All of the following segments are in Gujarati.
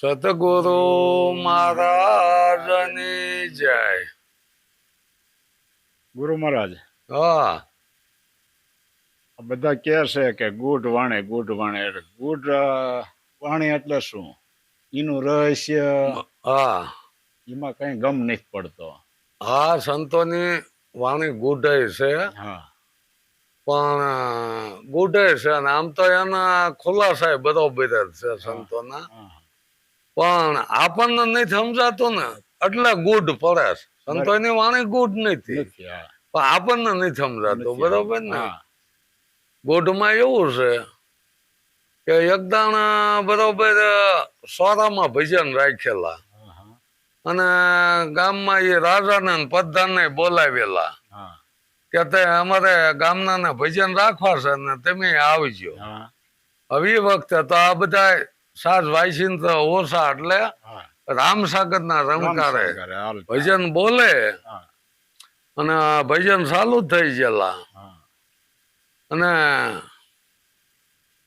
સતગુરુ મહારાજની જય. ગુરુ મહારાજ હા. બધા કે છે કે ગુડ વાણે ગુડ વાણે. ગુડ વાણી એટલે શું? એનું રહસ્ય. હા. એમાં કઈ ગમ નથી પડતો. હા સંતોની વાણી ગુઢય છે. હા. પણ ગુઢય છે. અને આમ તો એના ખુલાસા બધો જ છે સંતોના. પણ આપણને નહીં સમજાતું ને એટલે ગુડ પડે સંતો ની વાણી ગુડ નથી નથી પણ આપણને નહીં સમજાતું બરોબર ને? હા. ગોઢમાં એવું છે કે એકદાણ બરોબર સોરામાં ભજન રાખેલા. અને ગામમાં એ રાજાને ને પ્રધાનને બોલાવેલા. કે તે અમારે ગામના ને ભજન રાખવા છે ને તમે આવજો. હવે વખતે તો આ બધા સાજ વાયસીન તો ઓછા એટલે રામ રામસાગર ના રમકારે ભજન બોલે. અને ભજન ચાલુ થઈ ગયેલા. અને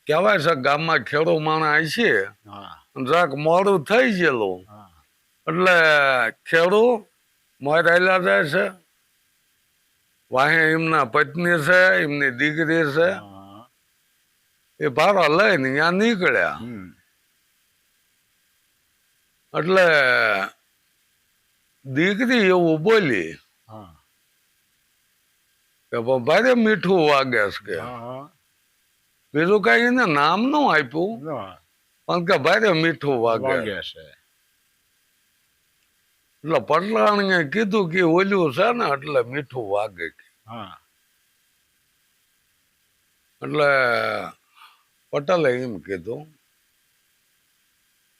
કહેવાય છે ગામમાં ખેડો માણસ છે. જરાક મોડું થઈ ગયેલું. એટલે ખેડુ મોરેલા જાય છે. વાહે એમના પત્ની છે એમની દીકરી છે. એ ભાડા લઈને ત્યાં નીકળ્યા. એટલે દીકરી એવું બોલી કે "પણ ભારે મીઠું વાગે છે કે. બીજું કઈ એને નામ ન આપ્યું. પણ કે ભારે મીઠું વાગે. છે. એટલે પટલાણીએ કીધું કે ઓલ્યું છે ને એટલે મીઠું વાગે હા. એટલે પટેલે એમ કીધું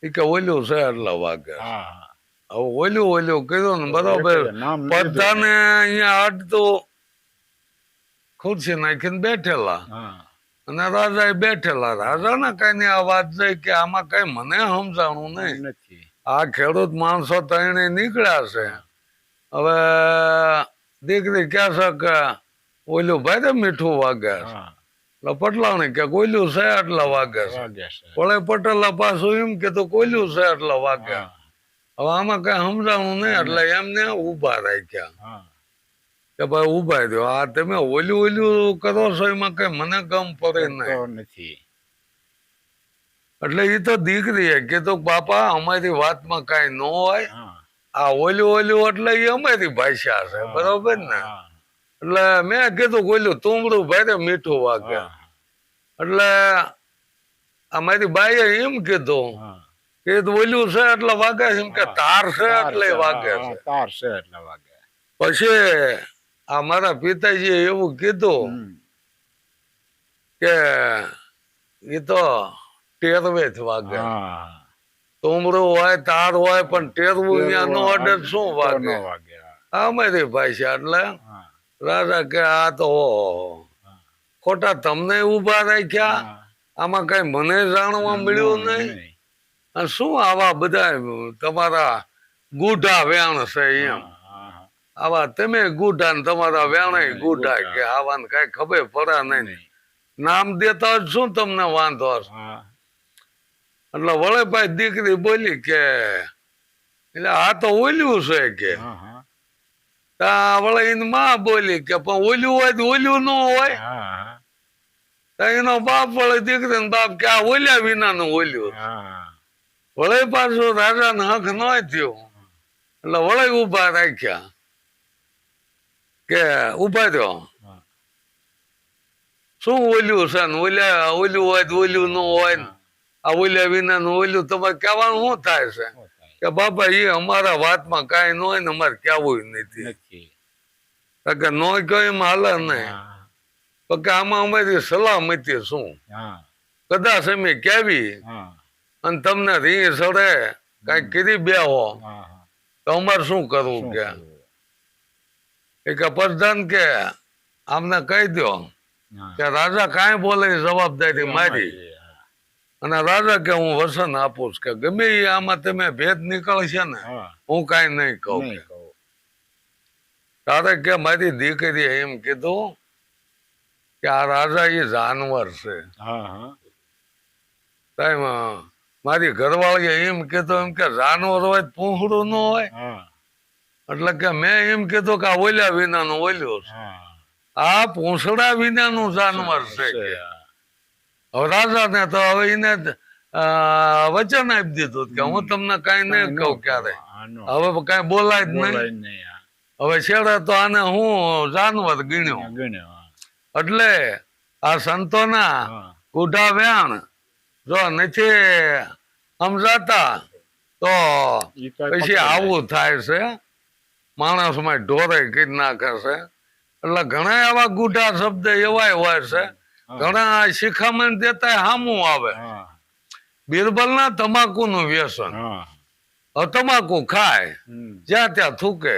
ઈ કે ઓલ્યું છે એટલે વાગે હવે ઓલ્યું ઓલ્યું કીધું ને બરોબર. બધાને અહીંયા અડતું ખુરશી નાખીને બેઠેલા અને રાજા બેઠેલા રાજાને કઈ ની આ વાત છે કે આમાં કઈ મને સમજાણું નહીં આ ખેડૂત માણસો તણે નીકળ્યા છે હવે દીકરી કહે છે કે ઓલું ભાઈ મીઠું વાગે છે એટલે કે કોયલું છે આટલા વાગે છે. પટેલા પાછું એમ કે તો કોયલું છે આટલા વાગે. હવે આમાં કઈ સમજાણું નહીં એટલે એમને ઊભા રાખ્યા. કે ભાઈ ઊભા રહ્યો. આ તમે ઓલું ઓલું કરો છો એમાં કઈ મને ગમ પડે નથી. એટલે એ તો દીકરીએ કીધું બાપા અમારી વાતમાં કઈ ન હોય. આ ઓલું ઓલું એટલે એ અમારી ભાષા છે. બરોબર ને? એટલે મેં કીધું બોલ્યું તુમડું ભાઈ મીઠું વાગે. એટલે અમારી બાઈએ એમ કીધું કે બોલ્યું છે એટલે વાગે છે. એમ કે તાર છે એટલે વાગે છે. તાર છે એટલે વાગે. પછી આ મારા પિતાજીએ એવું કીધું કે એ તો ટેરવે જ વાગે. તુમડું હોય તાર હોય પણ ટેરવું ત્યાં નો અડે શું વાગે? આ ભાઈ છે એટલે રાજા કે આ તો ખોટા તમને ઊભા રાખ્યા? આમાં કઈ મને જાણવા મળ્યું નહીં. અને શું આવા બધા તમારા ગુઢા વેણ છે એમ? આવા તમે ગુઢા ને તમારા વેણ ગુઢા કે આવાને કઈ ખબર પડે નહીં. નામ દેતા શું તમને વાંધો એટલે વળે ભાઈ દીકરી બોલી કે એટલે આ તો ઓલ્યું છે કે. વળે એની માં બોલી કે પણ ઓલ્યું હોય તો ઓલ્યું ન હોય. એનો બાપ વળે દીકરી બાપ કે આ ઓલ્યા વિના નું ઓલ્યું. વળે પાછું રાજા ને હક ન થયો. એટલે વળે ઊભા રાખ્યા. કે ઊભા રહ્યો શું ઓલ્યું છે ને? ઓલ્યા ઓલ્યું હોય તો ઓલ્યું ન હોય ને. આ ઓલ્યા વિના નું ઓલ્યું તમારે કહેવાનું શું થાય છે? થાય? કે બાપા એ અમારા વાતમાં કાંઈ ન હોય ને અમારે કહેવું નથી. કે નો કહ્યું એમ હાલે નહીં. કે આમાં અમારી સલામતી શું? કદાચ અમે કેવી અને તમને રી સડે કઈ કીધી બે હો. તો અમારે શું કરવું કે? એ કે પ્રધાન કે આમને કહી દો કે રાજા કાંઈ બોલે જવાબદારી મારી. અને રાજા કે હું વસન આપું કે ગમે આમાં તમે ભેદ નીકળશે ને હું. કઈ નહીં કહું. તારે કે મારી દીકરીએ એમ કીધું કે આ રાજા એ જાનવર છે. મારી ઘરવાળીએ એમ કીધું એમ કે જાનવર હોય તો પૂંછડું ન હોય. હા. એટલે કે મેં એમ કીધું કે આ ઓલ્યા વિનાનું ઓલ્યો છે. હા. આ પૂંછડા વિનાનું જાનવર છે કે. હવે રાજાને તો હવે એને વચન આપી દીધું કે હું તમને કઈ નહીં કહું ક્યારે હવે કઈ બોલાય જ નહીં. હવે છેડે તો આને હું જાનવર ગીણ્યો. એટલે આ સંતોના હા. કુઢા વ્યાણ જો નથી સમજાતા તો પછી આવું થાય છે. માણસમાં ઢોરે કરી નાખે છે. એટલે ઘણા એવા ગુઢા શબ્દ એવાય હોય છે. ઘણા શિખામણ દેતા હામું આવે. બિરબલ ના તમાકુ નું વ્યસન તમાકુ ખાય જ્યાં ત્યાં થૂકે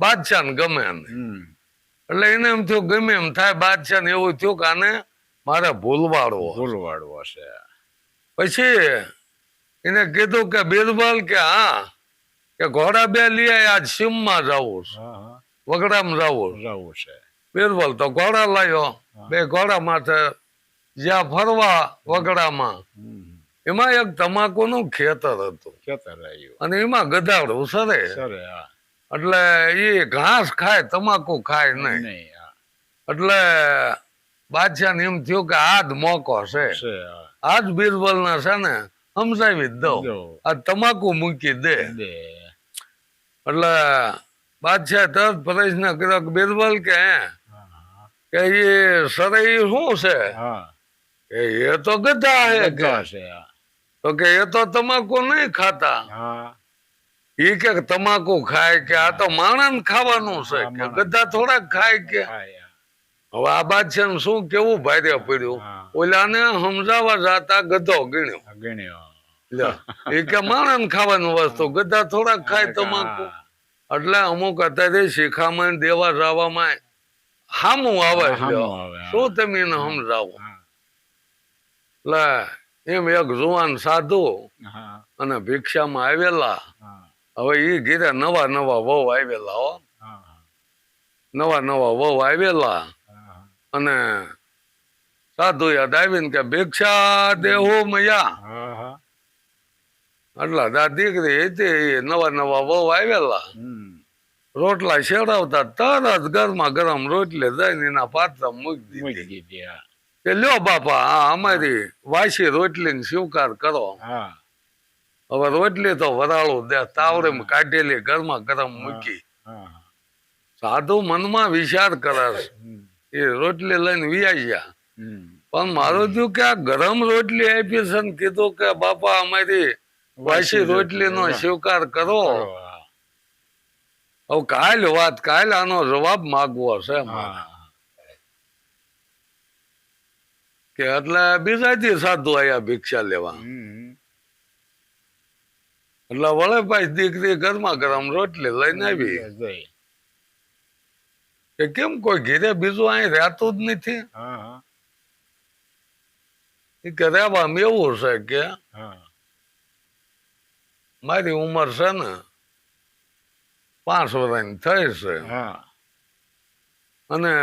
બાદશાહ ને ગમે એટલે એને એમ થયું ગમે એમ થાય બાદશાહ ને એવું થયું કે આને મારે ભૂલવાડવો ભૂલવાડવો છે. પછી એને કીધું કે બિરબલ કે હા કે ઘોડા બે લઈ આજ સિમ સીમમાં જવું છે. વગડામાં જવું જવું છે. બિરબલ તો ઘોડા લાવ્યો બે ઘોડા માથે જ્યાં ફરવા વગડામાં. એમાં એક તમાકુ નું ખેતર હતું. ખેતર અને એમાં ગધાડું સરે. એટલે એ ઘાસ ખાય તમાકુ ખાય નહીં. એટલે બાદશાહ ને એમ થયું કે આ જ મોકો છે. આજ બિરબલ ના છે ને સમજાવી દઉં આ તમાકુ મૂકી દે. દે. એટલે બાદશાહ તરત પ્રશ્ન કર્યો કે બિરબલ કે હે? કે એ સરઈ શું છે? કે એ તો ગધા હે છે તો કે એ તો તમાકુ નહીં ખાતા. એ કે તમાકુ ખાય કે આ તો માણસ ખાવાનું છે કે ગધા થોડાક ખાય કે? હવે આ બાદશાહ છે શું કેવું ભારે પડ્યું? ઓલા ઓલાને સમજાવવા જાતા ગધો ગણ્યો. ગણ્યો. એ કે માણસ ખાવાનું વસ્તુ ગધા થોડાક ખાય તમાકુ. એટલે અમુક અત્યારે શિખામણ દેવા જવામાં હામું આવે. શું તમે એને સમજાવો. એટલે એમ એક જુવાન સાધુ અને ભિક્ષામાં આવેલા. હવે એ ઘીરે નવા નવા વહુ આવેલા હો. નવા નવા વહુ આવેલા. અને સાધુ યાદ આવીને કે ભિક્ષા દેહો મયા એટલા આ દીકરી હતી નવા નવા વહુ આવેલા. રોટલા શેડાવતા તરત ગરમા ગરમ રોટલી દઈને એના પાત્ર મૂકી મૂકી દીધી. દીધી, હા. કે લ્યો બાપા આ અમારી વાસી રોટલી સ્વીકાર કરો. હા. હવે રોટલી તો વરાળું દે તાવડે કાઢેલી ગરમા ગરમ મૂકી. સાધુ મનમાં વિચાર કરે એ રોટલી લઈને વિયાઈ ગયા. પણ મારું થયું કે આ ગરમ રોટલી આપી છે કીધું કે બાપા અમારી વાસી રોટલી નો સ્વીકાર કરો. હવે કાલ વાત કાલ આનો જવાબ માગવો છે કે એટલે બીજા દી સાધુ આયા ભિક્ષા લેવા એટલે વળે પાછી દીકરી ગરમા ગરમ રોટલી લઈને આવી. કે કેમ કોઈ ઘેરે બીજું અહીં રહેતું જ નથી. એ કે રહેવામાં એવું છે કે હા. મારી ઉંમર છે ને પાંચ વર્ષની થઈ છે. અને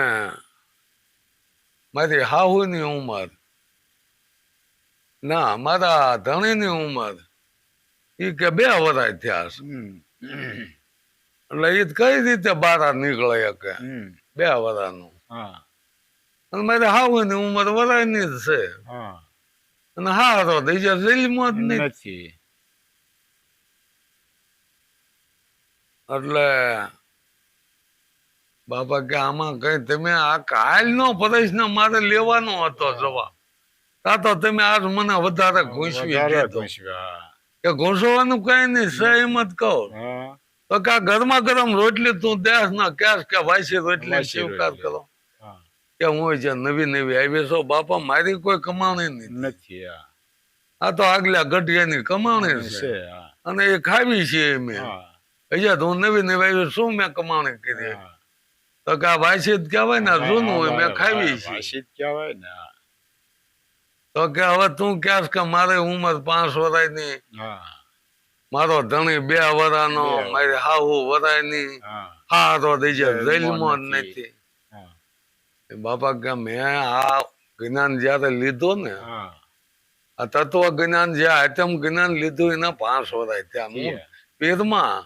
મારી હાહુની ઉંમર ના મારા ધણીની ઉંમર એ કે બે વર્ષ થયા છે. એટલે એ કઈ રીતે બહાર નીકળે કે. બે વર્ષનું હા. અને મારી હાવની ઉંમર વરાયની જ છે. હા. અને હા તો બીજા જેલમાં જ નથી. એટલે બાપા કે આમાં કઈ તમે આ કાલ નો ને મારે લેવાનો હતો જવાબ. તા તો તમે આજ મને વધારે ઘૂસવ્યા. કે ઘૂસવાનું કઈ નહીં સહેમત કહો. તો કે આ ગરમા ગરમ રોટલી તું દેશ ના કેસ કે વાસી રોટલી સ્વીકાર કરો. કે હું જે નવી નવી આવી છો બાપા મારી કોઈ કમાણી નથી. આ તો આગલા ગઢિયાની કમાણી છે. છે અને એ ખાવી છે મેં તો હું નવી નવી શું મેં કમાણી કરી તો કે આ વાસી કહેવાય ને જૂનું હોય મેં ખાવી છે વાસી કહેવાય ને તો કે હવે તું કહેશ કે મારે ઉંમર પાંચ વર્ષની હા. મારો ધણી બે વરાનો મારી હાહુ વરાની હા. તો દેજે જેલમાં નથી. બાપા કે મેં આ જ્ઞાન જયારે લીધો ને હા. આ તત્વ જ્ઞાન જે આત્મ જ્ઞાન લીધું એના પાંચ વરાય ત્યાં. પીરમાં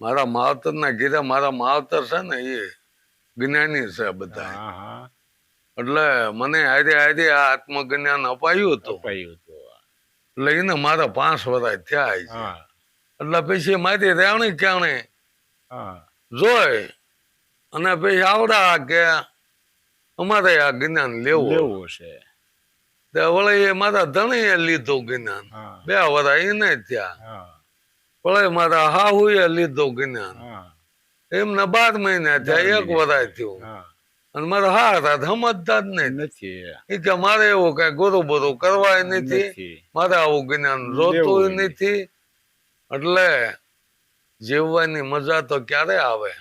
મારા માવતર ના કીધા મારા માવતર છે ને એ જ્ઞાની છે બધા. એટલે મને આજે આજે આ આત્મજ્ઞાન અપાયું હતું. અપાયું હતું. લઈને મારા પાંચ વર્ષ થયા છે. એટલે પછી મારી રહેણી ક્યાણે? હા. જોઈ. અને પછી આવડા કે અમારે આ જ્ઞાન લેવું. લેવું છે. તે વળી એ મારા ધણીએ લીધું જ્ઞાન. બે વર્ષ એને થયા. હા મારા હા હાહુએ લીધો જ્ઞાન. એમને બાર મહિના થયા એક વર્ષ થયું. હા. અને મારા હતા સમજતા જ નથી. એ કે મારે એવું કઈ ગુરુ બુરુ કરવાય નથી. મારે આવું જ્ઞાન જોતું નથી. એટલે જીવવાની મજા તો ક્યારે આવે?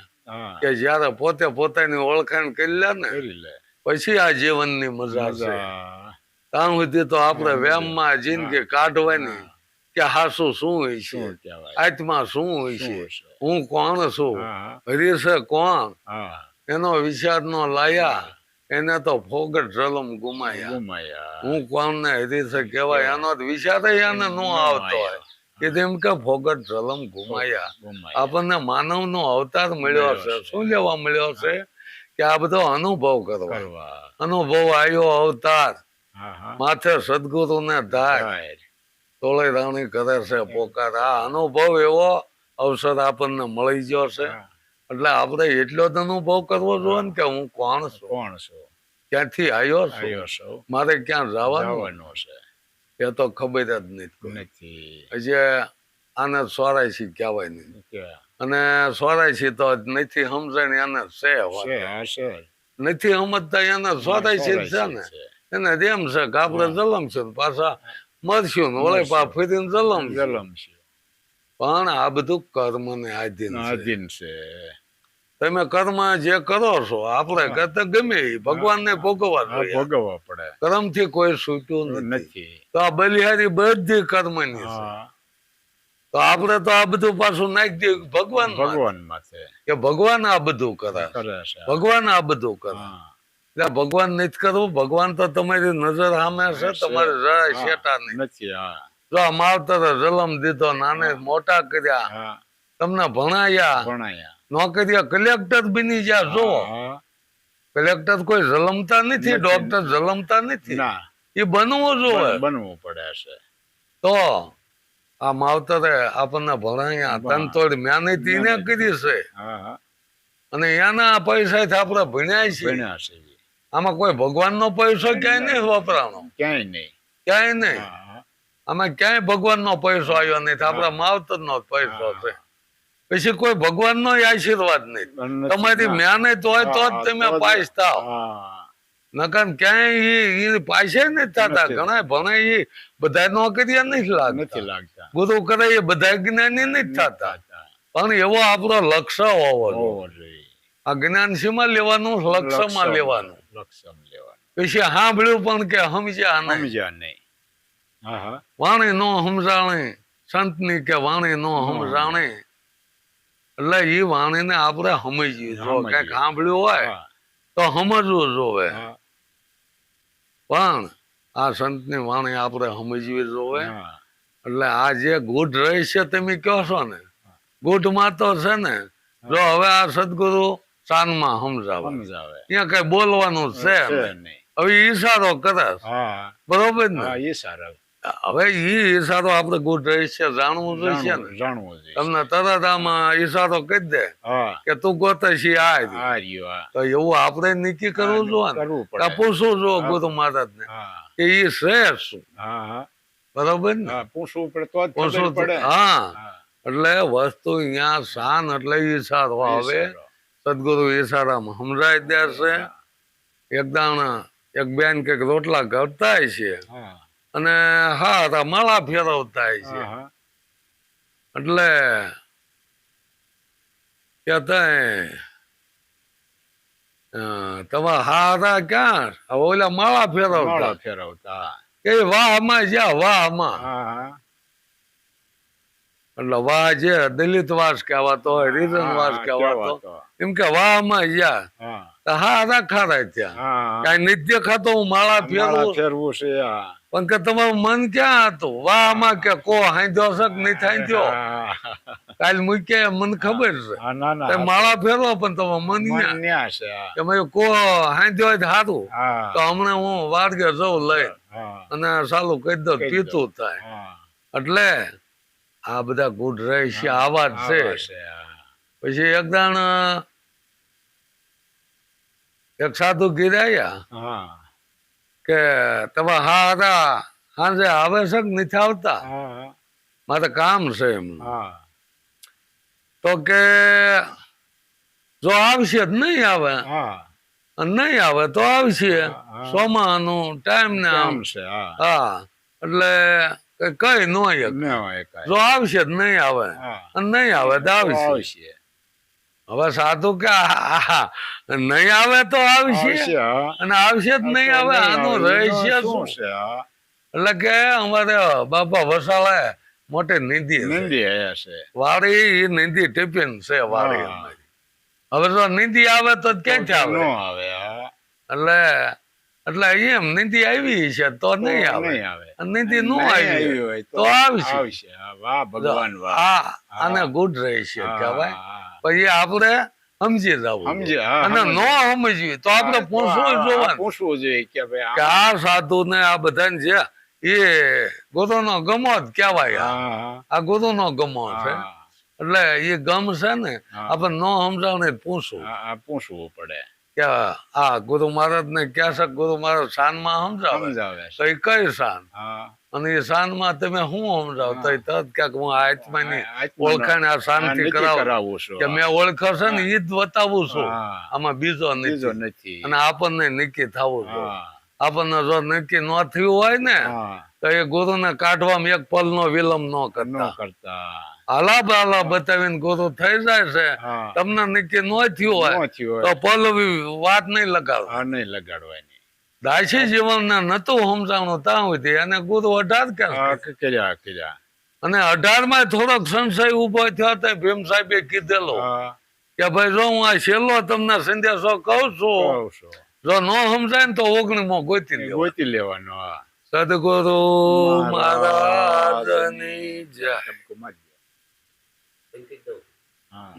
કે જયારે પોતે પોતાની ઓળખાણ કરી લે ને પછી આ જીવનની મજા છે. ત્યાં સુધી તો આપણે વ્યામમાં જિંદગી કાઢવાની. કે હાસુ શું હોય છે? આત્મા શું હોય છે? હું કોણ છું? હા કોણ? એનો વિચાર નો લાયા એને તો ફોગટ જલમ ગુમાયા. હું કોણ ને હરી કહેવાય? એનો વિચાર એને ન આવતો હોય. કે જેમ કે ફોગટ જલમ ગુમાયા. આપણને માનવ નો અવતાર મળ્યો છે. શું લેવા મળ્યો છે? કે આ બધો અનુભવ કરવા. અનુભવ આવ્યો અવતાર. માથે સદગુરુ ને ધાર. Right. તોળે રાણી કરે છે પોકાર. આ અનુભવ એવો અવસર આપણને મળી ગયો છે. એટલે આપણે એટલો જ અનુભવ કરવો જોઈએ ને કે હું કોણ છું? કોણ છું? ક્યાંથી આવ્યો છું? છો. મારે ક્યાં જવાનું? છે. એ તો ખબર જ નથી. હજી આને સોરાયસી કહેવાય નહીં. અને સોરાયસી તો નથી સમજણ એને છે. છે છે. નથી સમજતા એને સોરાયસી છે ને. એને એમ છે કે આપણે જલમ ને પાછા મરશું ને? ફરી જલમ જલમ છે પણ આ બધું કર્મ ને આધીન આધીન છે. તમે કર્મ જે કરો છો આપણે કરતા ગમે ભગવાન ને ભોગવવા ભોગવવા પડે. કર્મથી કોઈ છૂટ્યું નથી. તો આ બલિહારી બધી કર્મની છે. તો આપણે તો આ બધું પાછું નાખી દઈએ ભગવાન ભગવાન માથે કે ભગવાન આ બધું કરે. ભગવાન આ બધું કરે. ભગવાન નથી કરવું. ભગવાન તો તમારી નજર સામે છે તમારે જરાય શેટા નહીં નથી જો માવતર જલમ દીધો નાને મોટા કર્યા. તમને ભણાયા. ભણાયા. નોકરીઓ કલેક્ટર બની ગયા જો કલેક્ટર કોઈ જલમતા નથી. ડોક્ટર જલમતા નથી. એ બનવું જોવે બનવું પડે છે. તો આ માવતરે આપણને ભણાયા. તનતોડ મહેનત એને કરી છે. અને એના પૈસાથી આપણે ભણ્યા છીએ. ભણ્યા છે. આમાં કોઈ ભગવાનનો પૈસો ક્યાંય નહીં. વપરાણો. ક્યાંય નહીં. ક્યાંય નહીં. આમાં ક્યાંય ભગવાનનો પૈસો આવ્યો નથી આપણા માવતરનો પૈસો છે. પછી કોઈ ભગવાનનો આશીર્વાદ નહીં. તમારી મહેનત હોય તો જ તમે પાસ થાવ. નકર ક્યાંય એ પાસે નથી થતા. ઘણા ભણે એ બધા નોકરીએ નથી લાગતા. લાગતા. ગુરુ કરે એ બધા જ્ઞાની નથી થતા. પણ એવો આપણો લક્ષ્ય હોવો જોઈએ. હોવો જોઈએ. આ જ્ઞાન શીમાં લેવાનું લક્ષ્યમાં. લેવાનું. લક્ષમ લેવાનું. પછી સાંભળ્યું પણ કે સમજ્યા નહીં. સમજ્યા નહીં. હા હા વાણી નો સમજાણી સંતની કે વાણી નો સમજાણે. એટલે ઈ વાણીને આપણે સમજીએ. જો કંઈક સાંભળ્યું હોય તો સમજવું જોવે. પણ આ સંતની વાણી આપણે સમજવી જોવે. એટલે આ જે ગુઢ રહસ્ય તમે કહો છો ને ગુઢમાં તો છે ને જો હવે આ સદગુરુ ચાંદમાં સમજાવે અહીંયા કઈ બોલવાનું છે હવે ઈશારો કરે બરોબર ને? હવે ઈ ઈશારો આપડે ગુડ રહસ્ય જાણવું જોઈએ ને? જાણવું જોઈએ. તમને તરત આમાં ઈશારો કહી દે કે તું ગોતે છે આ તો એવું આપણે નક્કી કરવું જોઈએ પૂછવું જો ગુરુ મહારાજ ને કે ઈ છે શું? બરોબર ને? પૂછવું પડે તો પૂછવું પડે. હા. એટલે વસ્તુ અહીંયા શાન એટલે ઈશારો. આવે. સદગુરુ ઈશારામ સમજાય ત્યાં છે. એક દાણા એક બેન કંઈક રોટલા કરતા છે. અને હા તા માળા ફેરવતા છે. એટલે કેતા તમારા હારા ક્યાં? ઓલા માળા ફેરવતા. ફેરવતા. કે વાહમાં જ્યાં વાહમાં એટલે વાહ જે દલિત વાસ કહેવાતો હોય રીઝન વાસ કહેવાતો. એમ કે વાહમાં જ્યાં હા. હારા ખારા ત્યાં કઈ નિત્ય ખાતો હું માળા ફેરવું. ફેરવું છે પણ કે તમારું મન ક્યાં હતું? વાહ આમાં કે કો હાંધ્યો છે કે નહીં થાંધ્યો કાલ મૂકે મને ખબર છે. માળા ફેરવો પણ તમે મન કે મેં કો હાંધ્યો હોય સારું તો હમણાં હું વાડગે જઉં લઈ. અને સાલું કહી દઉં પીતું થાય. એટલે આ બધા ગુડ રહસ્ય આવા જ છે. પછી એક એક સાધુ ગીરાયા કે તમે હા હતા સાંજે આવે છે કે નથી આવતા? મારે કામ છે એમ. હા. તો કે જો આવશે જ નહીં આવે હા. અને નહીં આવે તો આવશે. સોમાનું ટાઈમ ને આમ. છે હા. એટલે કઈ ન. જો આવશે નહીં આવે. નહીં આવે તો આવશે. હવે સાધુ કે નહીં આવે તો આવશે. અને આવશે જ નહીં આવે આનું રહસ્ય શું છે એટલે કે અમારે બાપા વસાળે મોટી નિધિ નિધિ છે. વાળી નિધિ ટિફિન છે વાળી હવે જો નિધિ આવે તો ક્યાંથી ન આવે આવે એટલે એટલે એમ નિધિ આવી છે તો નહીં આવે. અને નિધિ ન આવી હોય તો આવશે. આવશે. વાહ ભગવાન વાહ. હા. આને ગુડ રહેશે કહેવાય. પછી આપણે સમજી જવું સમજે અને. ન સમજીએ તો આપણે પૂછવું જોવા જોવાનું. પૂછવું જોઈએ કે ભાઈ કે આ- સાધુ ને આ બધાને છે એ ગુરુનો ગમો જ કહેવાય આ. ગુરુ નો ગમો છે. એટલે એ ગમ છે ને. આપણે ન સમજાવને પૂછવું. પૂછવું પડે. કે આ ગુરુ મહારાજ ને ક્યાં છે ગુરુ મહારાજ શાનમાં સમજાવે તો એ કઈ શાન? હા. અને એ શાનમાં તમે શું સમજાવ? તો તરત ક્યાંક હું આ આત્માની આ આત્માનો- ઓળખાણ આ શાન શાંતિ નથી કરાવું છું. કે મેં ઓળખે છે ને એ જ બતાવું છું. આમાં બીજો નથી. અને આપણને નક્કી થવું જોઈએ. આપણને જો નક્કી ન થયું હોય ને તો એ ગુરુને કાઢવામાં એક પલનો વિલંબ ન ન કરતા. કરતા હાલા બાલા બતાવીને ગુરુ થઈ જાય છે. તમને નક્કી ન થયું હોય તો પલ વાત નહીં લગાવ હા નહીં લગાડવાની દાસી જીવનને નતું સમજાણું ત્યાં સુધી અને ગુરુ અઢાર કર્યા? કર્યા અને અઢારમાં થોડોક સંશય ઊભો થયો તો ભીમ સાહેબે કીધેલો કે ભાઈ જો હું આ છેલ્લો તમને સંદેશો કહું છું જો ન સમજાય ને તો ઓગણીમો ગોતી ગોતી લેવાનો હા. સદગુરુ મહારાજ મહારાજની જય હા